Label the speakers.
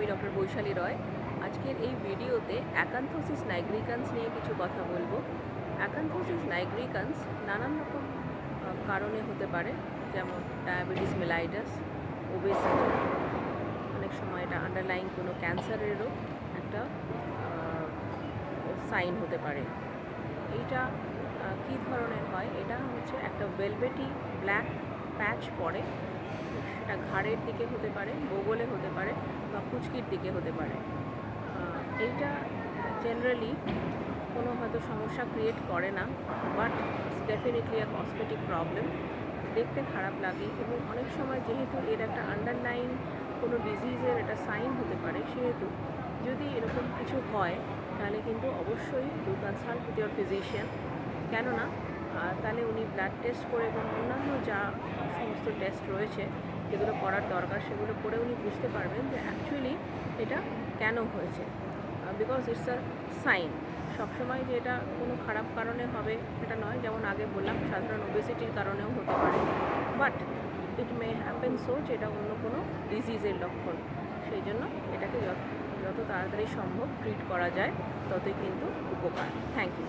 Speaker 1: আমি ডক্টর বৈশালী রয়। আজকের এই ভিডিওতে অ্যাকান্থোসিস নাইগ্রিকান্স নিয়ে কিছু কথা বলব। অ্যাকান্থোসিস নাইগ্রিকান্স নানান রকম কারণে হতে পারে, যেমন ডায়াবেটিস মেলাইটাস, ওবেসিটি, অনেক সময় এটা আন্ডারলাইন কোনো ক্যান্সারেরও একটা সাইন হতে পারে। এইটা কী ধরনের হয়? এটা হচ্ছে একটা ভেলভেটি ব্ল্যাক প্যাচ পড়ে, সেটা ঘাড়ের দিকে হতে পারে, বগলে হতে পারে বা কুচকির দিকে হতে পারে। এইটা জেনারেলি কোনো হয়তো সমস্যা ক্রিয়েট করে না but definitely a cosmetic problem দেখতে খারাপ লাগে এবং অনেক সময় যেহেতু এর একটা আন্ডারলাইন কোনো ডিজিজের একটা সাইন হতে পারে, সেহেতু যদি এরকম কিছু হয়, তাহলে কিন্তু অবশ্যই do consult with your physician কেননা তাহলে উনি ব্লাড টেস্ট করে এবং অন্যান্য যা সমস্ত টেস্ট রয়েছে যেগুলো করার দরকার সেগুলো করে উনি বুঝতে পারবেন যে অ্যাকচুয়ালি এটা কেন হয়েছে। বিকজ ইটস আ সাইন সবসময় যে এটা কোনো খারাপ কারণে হবে এটা নয়, যেমন আগে বললাম, সাধারণ ওবেসিটির কারণেও হতে পারে। But it may happen so যে এটা অন্য কোনো ডিজিজের লক্ষণ। সেই জন্য এটাকে যত যত তাড়াতাড়ি সম্ভব ট্রিট করা যায়, ততই কিন্তু উপকার। Thank you